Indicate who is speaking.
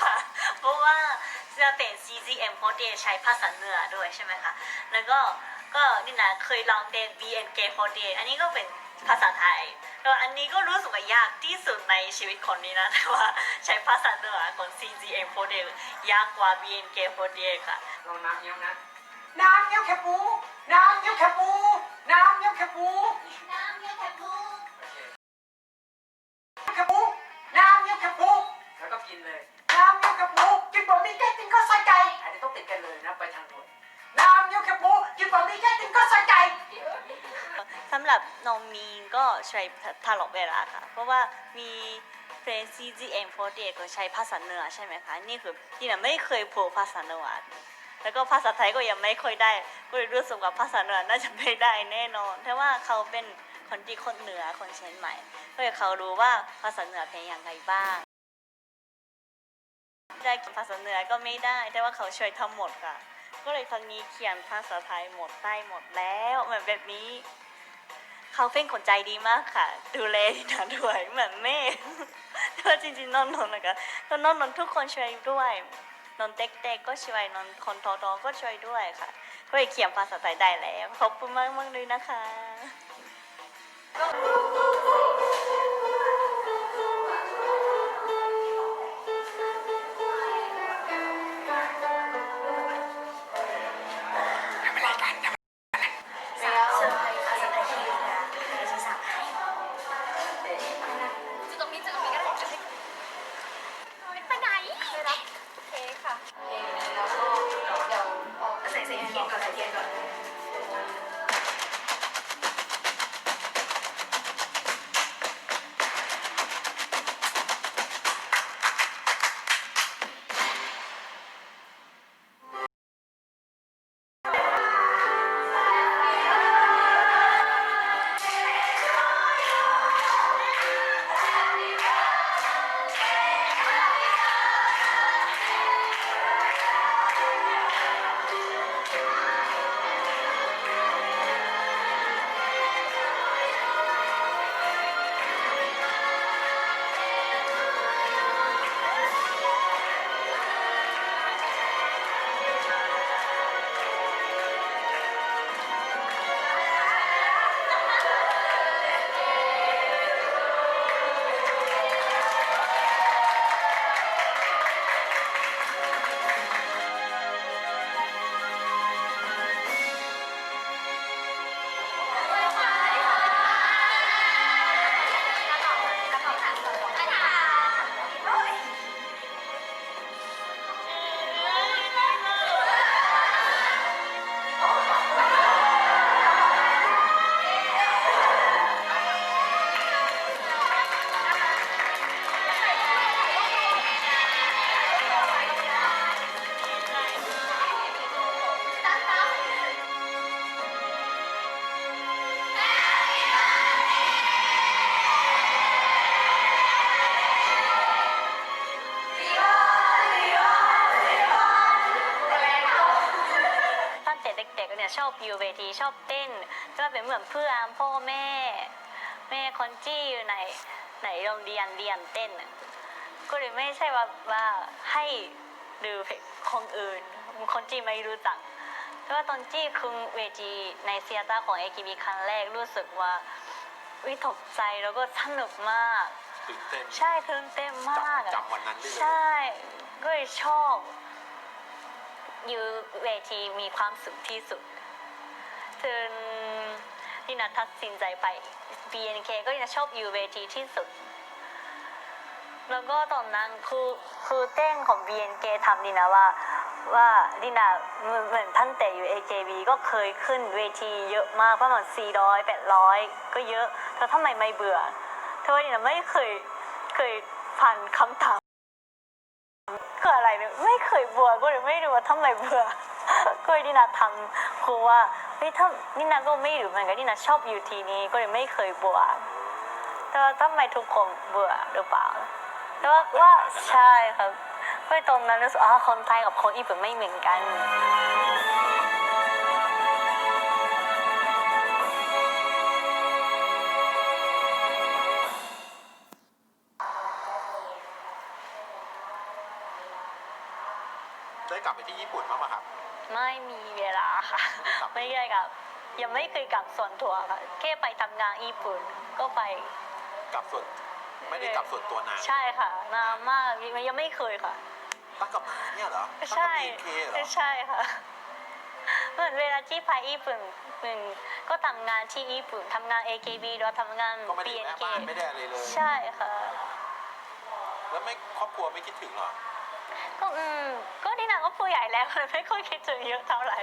Speaker 1: ค่ะ เพราะว่าจะเป็น CGM โ o เดใช้ภาษาเหนือด้วยใช่ไหมคะ แล้วก็ก็นี่นะเคยลองเต้น BNK โ o เดอันนี้ก็เป็นภาษาไทยแล้วอันนี้ก็รู้สึกว่ายากที่สุดในชีวิตคนนี้นะ แต่ว่าใช้ภาษาเหนือของ CGM โ o เดยากกว่า BNK โ o เดค่ะ
Speaker 2: ลองน้ำเงี้ยวนะน้ำเงี้ยวแคบบูน้ำเงี้ยวแคบ
Speaker 3: เล
Speaker 2: ยนะไปทางบนน้ำเงี้ยวแคปูกินบะหมี่แค่กินข้าวซอยไก่
Speaker 1: สำหรับน้องมีนก็ใช้ตลอดเวลาค่ะ เพราะว่ามีเพลง CGM 48 ก็ใช้ภาษาเหนือใช่ไหมคะ นี่คือที่น่ะไม่เคยพูดภาษาเหนือแล้วก็ภาษาไทยก็ยังไม่ค่อยได้ ก็เลยรู้สึกว่าภาษาเหนือน่าจะไม่ได้แน่นอนแต่ว่าเขาเป็นคนที่คนเหนือคนเชียงใหม่ก็เลยเขารู้ว่าภาษาเหนือเป็นอย่างไรบ้าง ได้ภาษาเหนือก็ไม่ได้ แต่ว่าเขาช่วยทำหมดค่ะ ก็เลยครั้งนี้เขียนภาษาไทยหมดได้หมดแล้วเหมือนแบบนี้ เขาเป็นคนใจดีมากค่ะ ดูแลดีนะด้วยเหมือนแม่แต่ว่าจริงๆนนนนท์นะคะตอนนนนนท์ทุกคนช่วยด้วยนนท์เต็กๆก็ช่วยนนคนโตๆก็ช่วยด้วยค่ะ ก็เลยเขียนภาษาไทยได้แล้วขอบคุณมากมากๆเลยนะคะ
Speaker 3: อ
Speaker 1: บอยู่เวทีชอบเต้น ก็เป็นเหมือนเพื่อนพ่อแม่ แม่คนจี้อยู่ในในโรงเรียนเรียนเต้นน่ะก็เลยไม่ใช่ว่าว่าให้ดูเพลงคนอื่น คนจี้ไม่รู้จักแต่ว่าตอนจี้คือเวทีในเซียต้าของ AKB ครั้งแรกรู้สึกว่าวิตกใจแล้วก็สนุกมาก
Speaker 4: ตื่นเต้น
Speaker 1: ใช่ตื่นเต้นมากอะ
Speaker 4: จำจำวันนั้นได้เลย
Speaker 1: ใช่ก็เลยชอบอยู่เวทีมีความสุขที่สุด จนนี่นะตัดสินใจไป BNK ก็ยังชอบอยู่เวทีที่สุด แล้วก็ตอนนั้นคือคือเต้นของ BNK ทำดีนะว่าว่าดินาเหมือนท่านแต่อยู่ AKB ก็เคยขึ้นเวทีเยอะมากประมาณ400 800 ก็เยอะเธอทำไมไม่เบื่อ เธอว่าดินาไม่เคยเคยผ่านคำถามคืออะไรเนี่ยไม่เคยเบื่อก็เลยไม่รู้ว่าทำไมเบื่อ ก็ดินาทำครูว่าเฮ้ยถ้าดินาก็ไม่รู้เหมือนกันดินาชอบอยู่ทีนี้ก็เลยไม่เคยเบื่อแต่ว่าทำไมทุกคนเบื่อหรือเปล่าแต่ว่าว่าใช่ครับก็เลยตรงนั้นรู้สึกอ๋อคนไทยกับคนญี่ปุ่นไม่เหมือนกัน
Speaker 4: ได้กลับไปที่ญี่ปุ่นบ้างไหมครับ
Speaker 1: ไม่มีเวลาค่ะ ไม่ได้กลับ ยังไม่เคยกลับส่วนตัวค่ะแค่ไปทำงานญี่ปุ่นก็ไป
Speaker 4: กลับส่วนไม่ได้กลับส่วนตัวนาน
Speaker 1: ใช่ค่ะนานมากยังไม่เคยค่ะ
Speaker 4: ตั้งกับมาเนี่ยเหรอตั้งกับ
Speaker 1: ใช่
Speaker 4: BNK เหรอ
Speaker 1: ใช่ค่ะเหมือนเวลาที่ไปญี่ปุ่นหนึ่งก็ทำงานที่ญี่ปุ่นทำงาน AKB แล้วทำงาน
Speaker 4: ก็ไม่ได้แม่
Speaker 1: BNK
Speaker 4: บ้านไม่ได้อะไรเลย
Speaker 1: ใช่ค่ะ
Speaker 4: แล้วไม่ครอบครัวไม่คิดถึงเหรอ
Speaker 1: ก็อืมก็นี่นางก็ผู้ใหญ่แล้วเลยไม่ค่อยคิดถึงเยอะเท่าไหร่